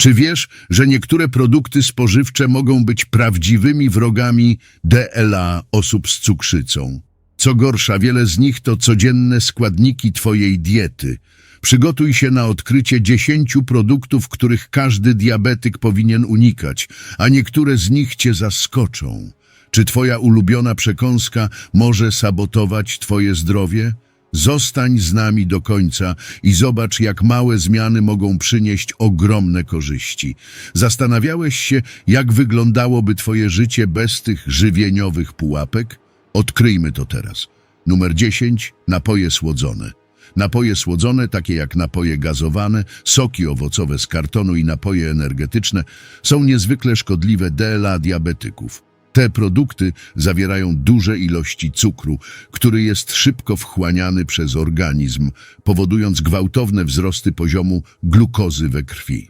Czy wiesz, że niektóre produkty spożywcze mogą być prawdziwymi wrogami DLA osób z cukrzycą? Co gorsza, wiele z nich to codzienne składniki Twojej diety. Przygotuj się na odkrycie 10 produktów, których każdy diabetyk powinien unikać, a niektóre z nich Cię zaskoczą. Czy Twoja ulubiona przekąska może sabotować Twoje zdrowie? Zostań z nami do końca i zobacz, jak małe zmiany mogą przynieść ogromne korzyści. Zastanawiałeś się, jak wyglądałoby Twoje życie bez tych żywieniowych pułapek? Odkryjmy to teraz. Numer 10. Napoje słodzone. Napoje słodzone, takie jak napoje gazowane, soki owocowe z kartonu i napoje energetyczne, są niezwykle szkodliwe dla diabetyków. Te produkty zawierają duże ilości cukru, który jest szybko wchłaniany przez organizm, powodując gwałtowne wzrosty poziomu glukozy we krwi.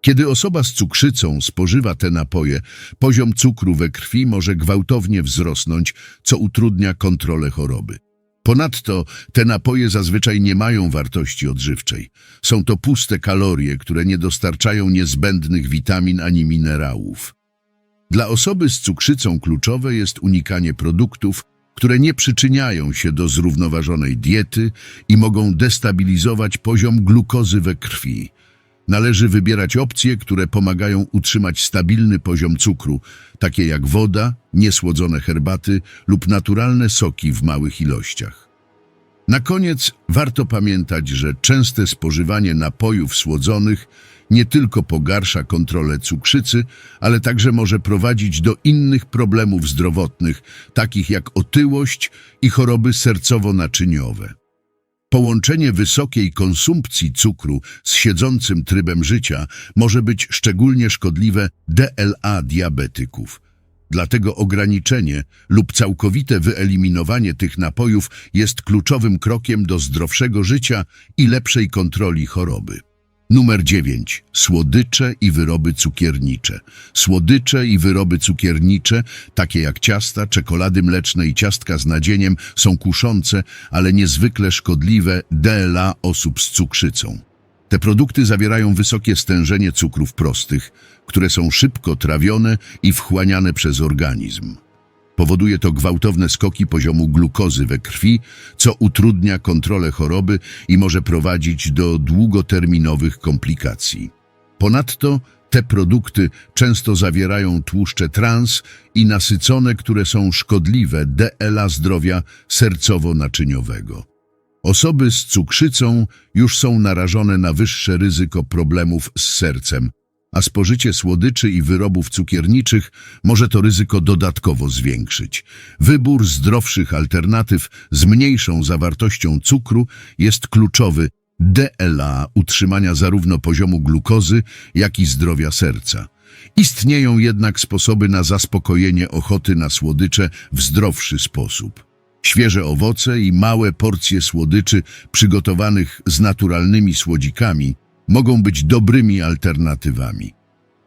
Kiedy osoba z cukrzycą spożywa te napoje, poziom cukru we krwi może gwałtownie wzrosnąć, co utrudnia kontrolę choroby. Ponadto te napoje zazwyczaj nie mają wartości odżywczej. Są to puste kalorie, które nie dostarczają niezbędnych witamin ani minerałów. Dla osoby z cukrzycą kluczowe jest unikanie produktów, które nie przyczyniają się do zrównoważonej diety i mogą destabilizować poziom glukozy we krwi. Należy wybierać opcje, które pomagają utrzymać stabilny poziom cukru, takie jak woda, niesłodzone herbaty lub naturalne soki w małych ilościach. Na koniec warto pamiętać, że częste spożywanie napojów słodzonych nie tylko pogarsza kontrolę cukrzycy, ale także może prowadzić do innych problemów zdrowotnych, takich jak otyłość i choroby sercowo-naczyniowe. Połączenie wysokiej konsumpcji cukru z siedzącym trybem życia może być szczególnie szkodliwe DLA diabetyków. Dlatego ograniczenie lub całkowite wyeliminowanie tych napojów jest kluczowym krokiem do zdrowszego życia i lepszej kontroli choroby. Numer 9. Słodycze i wyroby cukiernicze. Słodycze i wyroby cukiernicze, takie jak ciasta, czekolady mleczne i ciastka z nadzieniem, są kuszące, ale niezwykle szkodliwe dla osób z cukrzycą. Te produkty zawierają wysokie stężenie cukrów prostych, które są szybko trawione i wchłaniane przez organizm. Powoduje to gwałtowne skoki poziomu glukozy we krwi, co utrudnia kontrolę choroby i może prowadzić do długoterminowych komplikacji. Ponadto te produkty często zawierają tłuszcze trans i nasycone, które są szkodliwe dla zdrowia sercowo-naczyniowego. Osoby z cukrzycą już są narażone na wyższe ryzyko problemów z sercem, a spożycie słodyczy i wyrobów cukierniczych może to ryzyko dodatkowo zwiększyć. Wybór zdrowszych alternatyw z mniejszą zawartością cukru jest kluczowy dla utrzymania zarówno poziomu glukozy, jak i zdrowia serca. Istnieją jednak sposoby na zaspokojenie ochoty na słodycze w zdrowszy sposób. Świeże owoce i małe porcje słodyczy przygotowanych z naturalnymi słodzikami mogą być dobrymi alternatywami.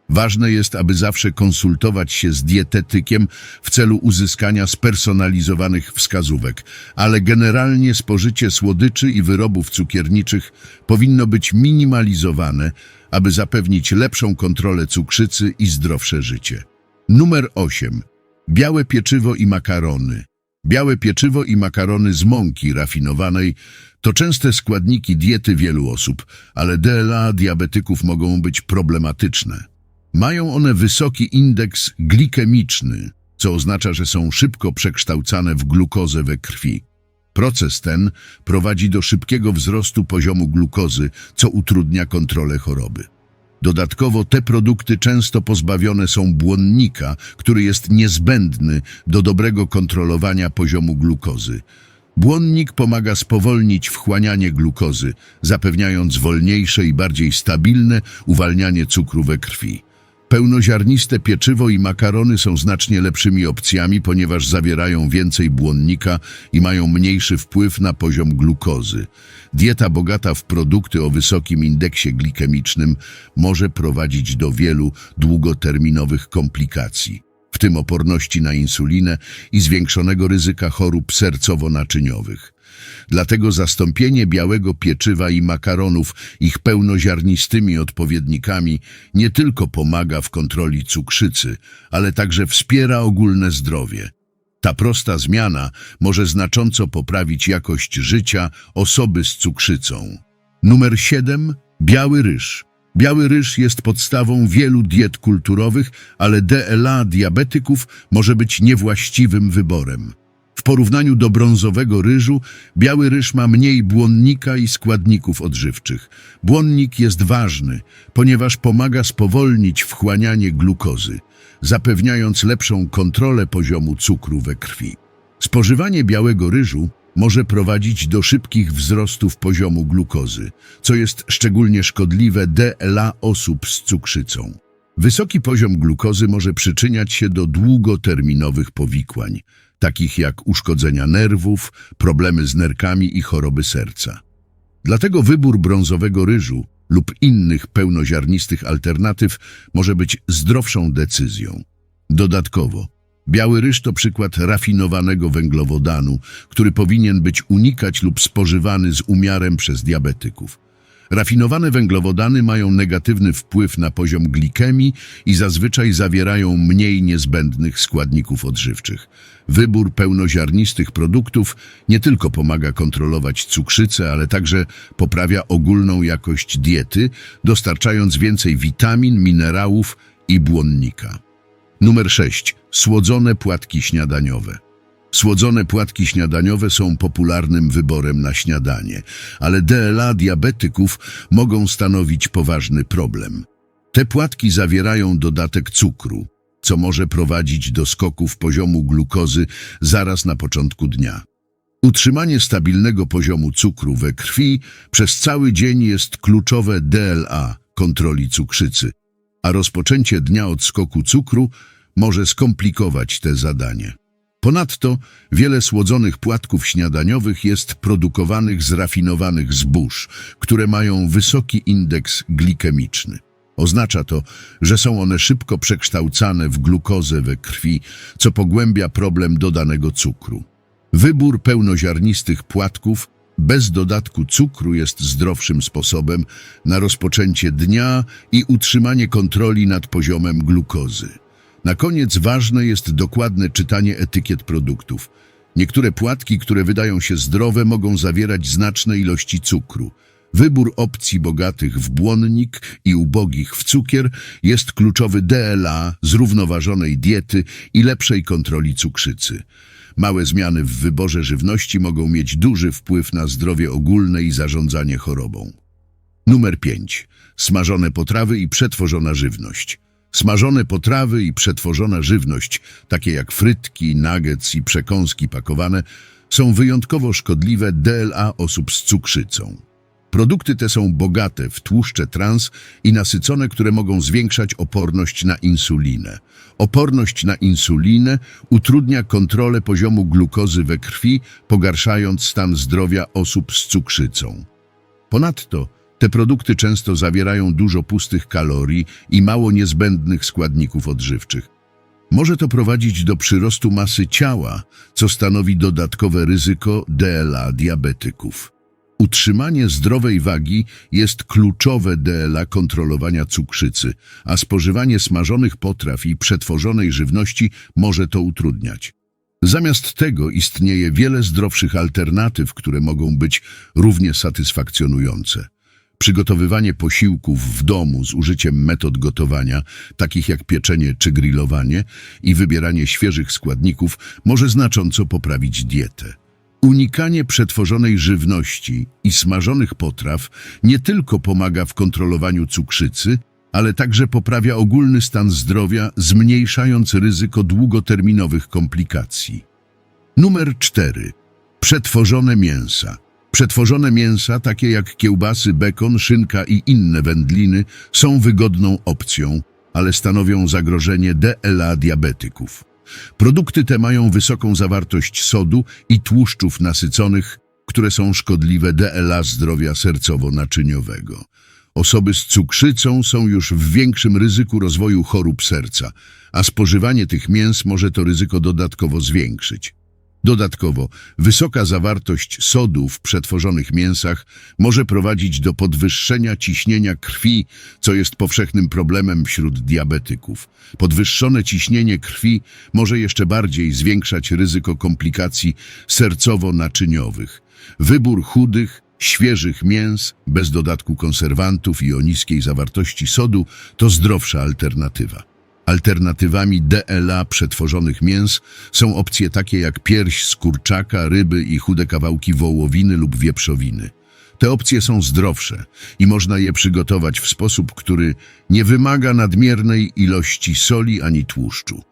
Ważne jest, aby zawsze konsultować się z dietetykiem w celu uzyskania spersonalizowanych wskazówek, ale generalnie spożycie słodyczy i wyrobów cukierniczych powinno być minimalizowane, aby zapewnić lepszą kontrolę cukrzycy i zdrowsze życie. Numer 8. Białe pieczywo i makarony. Białe pieczywo i makarony z mąki rafinowanej to częste składniki diety wielu osób, ale DLA diabetyków mogą być problematyczne. Mają one wysoki indeks glikemiczny, co oznacza, że są szybko przekształcane w glukozę we krwi. Proces ten prowadzi do szybkiego wzrostu poziomu glukozy, co utrudnia kontrolę choroby. Dodatkowo te produkty często pozbawione są błonnika, który jest niezbędny do dobrego kontrolowania poziomu glukozy. Błonnik pomaga spowolnić wchłanianie glukozy, zapewniając wolniejsze i bardziej stabilne uwalnianie cukru we krwi. Pełnoziarniste pieczywo i makarony są znacznie lepszymi opcjami, ponieważ zawierają więcej błonnika i mają mniejszy wpływ na poziom glukozy. Dieta bogata w produkty o wysokim indeksie glikemicznym może prowadzić do wielu długoterminowych komplikacji, w tym oporności na insulinę i zwiększonego ryzyka chorób sercowo-naczyniowych. Dlatego zastąpienie białego pieczywa i makaronów ich pełnoziarnistymi odpowiednikami nie tylko pomaga w kontroli cukrzycy, ale także wspiera ogólne zdrowie. Ta prosta zmiana może znacząco poprawić jakość życia osoby z cukrzycą. Numer 7. Biały ryż. Biały ryż jest podstawą wielu diet kulturowych, ale DLA diabetyków może być niewłaściwym wyborem. W porównaniu do brązowego ryżu, biały ryż ma mniej błonnika i składników odżywczych. Błonnik jest ważny, ponieważ pomaga spowolnić wchłanianie glukozy, zapewniając lepszą kontrolę poziomu cukru we krwi. Spożywanie białego ryżu może prowadzić do szybkich wzrostów poziomu glukozy, co jest szczególnie szkodliwe dla osób z cukrzycą. Wysoki poziom glukozy może przyczyniać się do długoterminowych powikłań, takich jak uszkodzenia nerwów, problemy z nerkami i choroby serca. Dlatego wybór brązowego ryżu lub innych pełnoziarnistych alternatyw może być zdrowszą decyzją. Dodatkowo, biały ryż to przykład rafinowanego węglowodanu, który powinien być unikać lub spożywany z umiarem przez diabetyków. Rafinowane węglowodany mają negatywny wpływ na poziom glikemii i zazwyczaj zawierają mniej niezbędnych składników odżywczych. Wybór pełnoziarnistych produktów nie tylko pomaga kontrolować cukrzycę, ale także poprawia ogólną jakość diety, dostarczając więcej witamin, minerałów i błonnika. Numer 6. Słodzone płatki śniadaniowe. Słodzone płatki śniadaniowe są popularnym wyborem na śniadanie, ale DLA diabetyków mogą stanowić poważny problem. Te płatki zawierają dodatek cukru, co może prowadzić do skoków poziomu glukozy zaraz na początku dnia. Utrzymanie stabilnego poziomu cukru we krwi przez cały dzień jest kluczowe DLA kontroli cukrzycy, a rozpoczęcie dnia od skoku cukru może skomplikować te zadanie. Ponadto wiele słodzonych płatków śniadaniowych jest produkowanych z rafinowanych zbóż, które mają wysoki indeks glikemiczny. Oznacza to, że są one szybko przekształcane w glukozę we krwi, co pogłębia problem dodanego cukru. Wybór pełnoziarnistych płatków bez dodatku cukru jest zdrowszym sposobem na rozpoczęcie dnia i utrzymanie kontroli nad poziomem glukozy. Na koniec ważne jest dokładne czytanie etykiet produktów. Niektóre płatki, które wydają się zdrowe, mogą zawierać znaczne ilości cukru. Wybór opcji bogatych w błonnik i ubogich w cukier jest kluczowy DLA, zrównoważonej diety i lepszej kontroli cukrzycy. Małe zmiany w wyborze żywności mogą mieć duży wpływ na zdrowie ogólne i zarządzanie chorobą. Numer 5. Smażone potrawy i przetworzona żywność. Smażone potrawy i przetworzona żywność, takie jak frytki, nuggets i przekąski pakowane, są wyjątkowo szkodliwe DLA osób z cukrzycą. Produkty te są bogate w tłuszcze trans i nasycone, które mogą zwiększać oporność na insulinę. Oporność na insulinę utrudnia kontrolę poziomu glukozy we krwi, pogarszając stan zdrowia osób z cukrzycą. Ponadto te produkty często zawierają dużo pustych kalorii i mało niezbędnych składników odżywczych. Może to prowadzić do przyrostu masy ciała, co stanowi dodatkowe ryzyko DLA diabetyków. Utrzymanie zdrowej wagi jest kluczowe dla kontrolowania cukrzycy, a spożywanie smażonych potraw i przetworzonej żywności może to utrudniać. Zamiast tego istnieje wiele zdrowszych alternatyw, które mogą być równie satysfakcjonujące. Przygotowywanie posiłków w domu z użyciem metod gotowania, takich jak pieczenie czy grillowanie i wybieranie świeżych składników może znacząco poprawić dietę. Unikanie przetworzonej żywności i smażonych potraw nie tylko pomaga w kontrolowaniu cukrzycy, ale także poprawia ogólny stan zdrowia, zmniejszając ryzyko długoterminowych komplikacji. Numer 4. Przetworzone mięsa. Przetworzone mięsa, takie jak kiełbasy, bekon, szynka i inne wędliny, są wygodną opcją, ale stanowią zagrożenie DLA diabetyków. Produkty te mają wysoką zawartość sodu i tłuszczów nasyconych, które są szkodliwe DLA zdrowia sercowo-naczyniowego. Osoby z cukrzycą są już w większym ryzyku rozwoju chorób serca, a spożywanie tych mięs może to ryzyko dodatkowo zwiększyć. Dodatkowo, wysoka zawartość sodu w przetworzonych mięsach może prowadzić do podwyższenia ciśnienia krwi, co jest powszechnym problemem wśród diabetyków. Podwyższone ciśnienie krwi może jeszcze bardziej zwiększać ryzyko komplikacji sercowo-naczyniowych. Wybór chudych, świeżych mięs, bez dodatku konserwantów i o niskiej zawartości sodu, to zdrowsza alternatywa. Alternatywami DLA przetworzonych mięs są opcje takie jak pierś z kurczaka, ryby i chude kawałki wołowiny lub wieprzowiny. Te opcje są zdrowsze i można je przygotować w sposób, który nie wymaga nadmiernej ilości soli ani tłuszczu.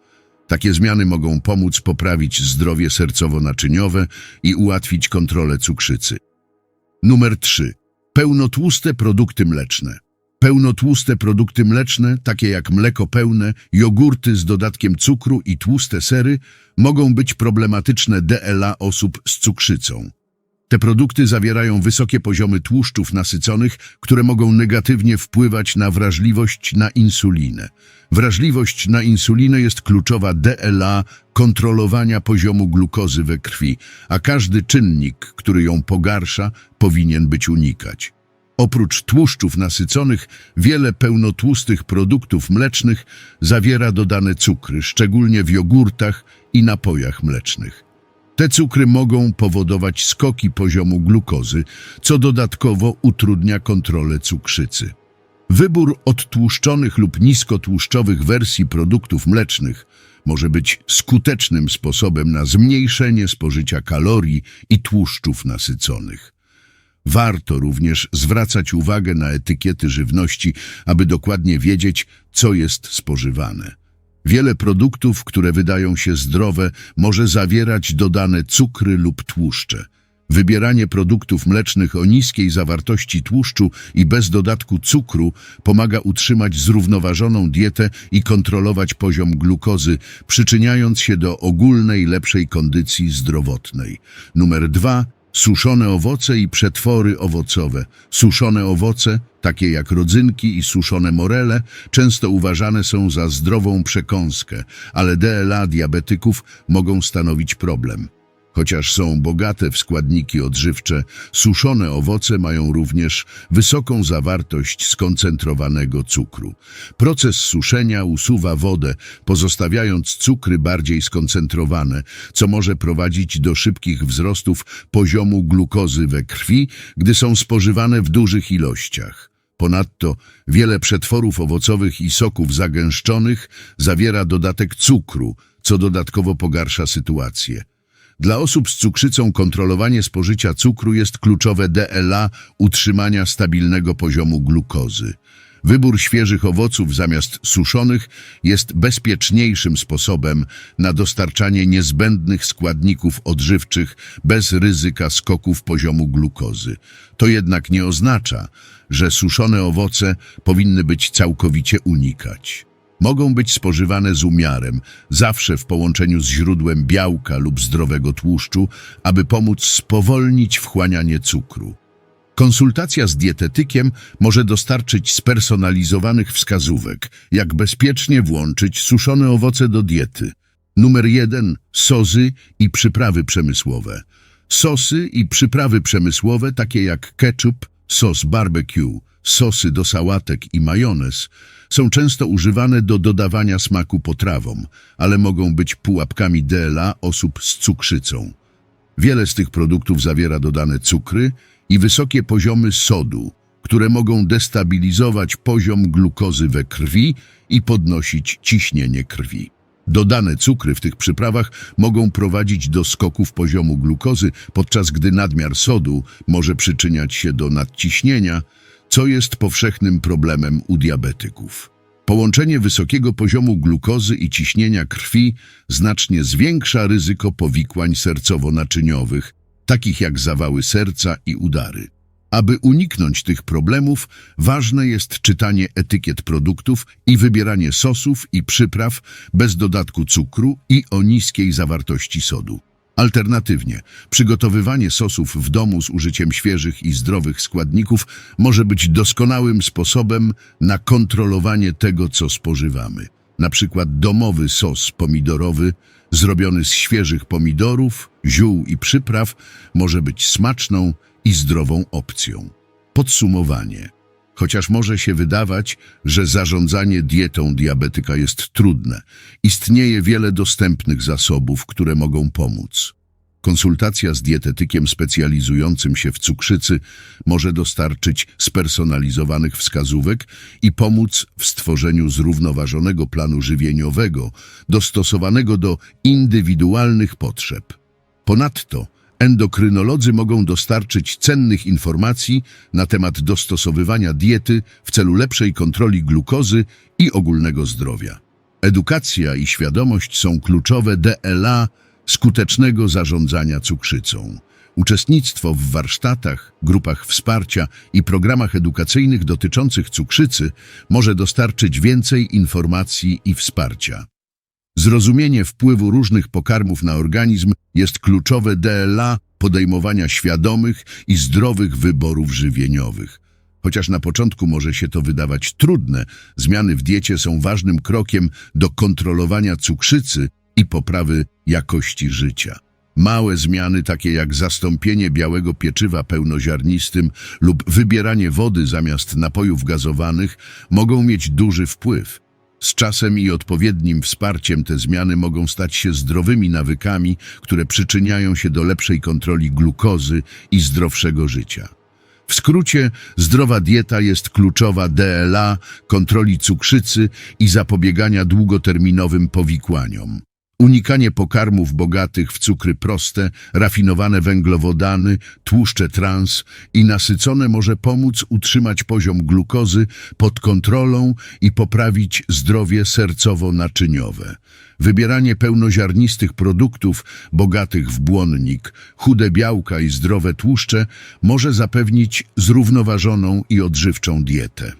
Takie zmiany mogą pomóc poprawić zdrowie sercowo-naczyniowe i ułatwić kontrolę cukrzycy. Numer 3. Pełnotłuste produkty mleczne. Pełnotłuste produkty mleczne, takie jak mleko pełne, jogurty z dodatkiem cukru i tłuste sery, mogą być problematyczne DLA osób z cukrzycą. Te produkty zawierają wysokie poziomy tłuszczów nasyconych, które mogą negatywnie wpływać na wrażliwość na insulinę. Wrażliwość na insulinę jest kluczowa DLA kontrolowania poziomu glukozy we krwi, a każdy czynnik, który ją pogarsza, powinien być unikać. Oprócz tłuszczów nasyconych, wiele pełnotłustych produktów mlecznych zawiera dodane cukry, szczególnie w jogurtach i napojach mlecznych. Te cukry mogą powodować skoki poziomu glukozy, co dodatkowo utrudnia kontrolę cukrzycy. Wybór odtłuszczonych lub niskotłuszczowych wersji produktów mlecznych może być skutecznym sposobem na zmniejszenie spożycia kalorii i tłuszczów nasyconych. Warto również zwracać uwagę na etykiety żywności, aby dokładnie wiedzieć, co jest spożywane. Wiele produktów, które wydają się zdrowe, może zawierać dodane cukry lub tłuszcze. Wybieranie produktów mlecznych o niskiej zawartości tłuszczu i bez dodatku cukru pomaga utrzymać zrównoważoną dietę i kontrolować poziom glukozy, przyczyniając się do ogólnej lepszej kondycji zdrowotnej. Numer 2. Suszone owoce i przetwory owocowe. Suszone owoce, takie jak rodzynki i suszone morele, często uważane są za zdrową przekąskę, ale DLA diabetyków mogą stanowić problem. Chociaż są bogate w składniki odżywcze, suszone owoce mają również wysoką zawartość skoncentrowanego cukru. Proces suszenia usuwa wodę, pozostawiając cukry bardziej skoncentrowane, co może prowadzić do szybkich wzrostów poziomu glukozy we krwi, gdy są spożywane w dużych ilościach. Ponadto wiele przetworów owocowych i soków zagęszczonych zawiera dodatek cukru, co dodatkowo pogarsza sytuację. Dla osób z cukrzycą kontrolowanie spożycia cukru jest kluczowe DLA utrzymania stabilnego poziomu glukozy. Wybór świeżych owoców zamiast suszonych jest bezpieczniejszym sposobem na dostarczanie niezbędnych składników odżywczych bez ryzyka skoków poziomu glukozy. To jednak nie oznacza, że suszone owoce powinny być całkowicie unikać. Mogą być spożywane z umiarem, zawsze w połączeniu z źródłem białka lub zdrowego tłuszczu, aby pomóc spowolnić wchłanianie cukru. Konsultacja z dietetykiem może dostarczyć spersonalizowanych wskazówek, jak bezpiecznie włączyć suszone owoce do diety. Numer 1. Sozy i przyprawy przemysłowe. Sosy i przyprawy przemysłowe, takie jak ketchup, sos barbecue, sosy do sałatek i majonez, są często używane do dodawania smaku potrawom, ale mogą być pułapkami DLA osób z cukrzycą. Wiele z tych produktów zawiera dodane cukry i wysokie poziomy sodu, które mogą destabilizować poziom glukozy we krwi i podnosić ciśnienie krwi. Dodane cukry w tych przyprawach mogą prowadzić do skoków poziomu glukozy, podczas gdy nadmiar sodu może przyczyniać się do nadciśnienia, co jest powszechnym problemem u diabetyków. Połączenie wysokiego poziomu glukozy i ciśnienia krwi znacznie zwiększa ryzyko powikłań sercowo-naczyniowych, takich jak zawały serca i udary. Aby uniknąć tych problemów, ważne jest czytanie etykiet produktów i wybieranie sosów i przypraw bez dodatku cukru i o niskiej zawartości sodu. Alternatywnie, przygotowywanie sosów w domu z użyciem świeżych i zdrowych składników może być doskonałym sposobem na kontrolowanie tego, co spożywamy. Na przykład domowy sos pomidorowy zrobiony z świeżych pomidorów, ziół i przypraw, może być smaczną i zdrową opcją. Podsumowanie. Chociaż może się wydawać, że zarządzanie dietą diabetyka jest trudne, istnieje wiele dostępnych zasobów, które mogą pomóc. Konsultacja z dietetykiem specjalizującym się w cukrzycy może dostarczyć spersonalizowanych wskazówek i pomóc w stworzeniu zrównoważonego planu żywieniowego dostosowanego do indywidualnych potrzeb. Ponadto endokrynolodzy mogą dostarczyć cennych informacji na temat dostosowywania diety w celu lepszej kontroli glukozy i ogólnego zdrowia. Edukacja i świadomość są kluczowe DLA skutecznego zarządzania cukrzycą. Uczestnictwo w warsztatach, grupach wsparcia i programach edukacyjnych dotyczących cukrzycy może dostarczyć więcej informacji i wsparcia. Zrozumienie wpływu różnych pokarmów na organizm jest kluczowe DLA podejmowania świadomych i zdrowych wyborów żywieniowych. Chociaż na początku może się to wydawać trudne, zmiany w diecie są ważnym krokiem do kontrolowania cukrzycy i poprawy jakości życia. Małe zmiany, takie jak zastąpienie białego pieczywa pełnoziarnistym lub wybieranie wody zamiast napojów gazowanych, mogą mieć duży wpływ. Z czasem i odpowiednim wsparciem te zmiany mogą stać się zdrowymi nawykami, które przyczyniają się do lepszej kontroli glukozy i zdrowszego życia. W skrócie, zdrowa dieta jest kluczowa DLA, kontroli cukrzycy i zapobiegania długoterminowym powikłaniom. Unikanie pokarmów bogatych w cukry proste, rafinowane węglowodany, tłuszcze trans i nasycone może pomóc utrzymać poziom glukozy pod kontrolą i poprawić zdrowie sercowo-naczyniowe. Wybieranie pełnoziarnistych produktów bogatych w błonnik, chude białka i zdrowe tłuszcze może zapewnić zrównoważoną i odżywczą dietę.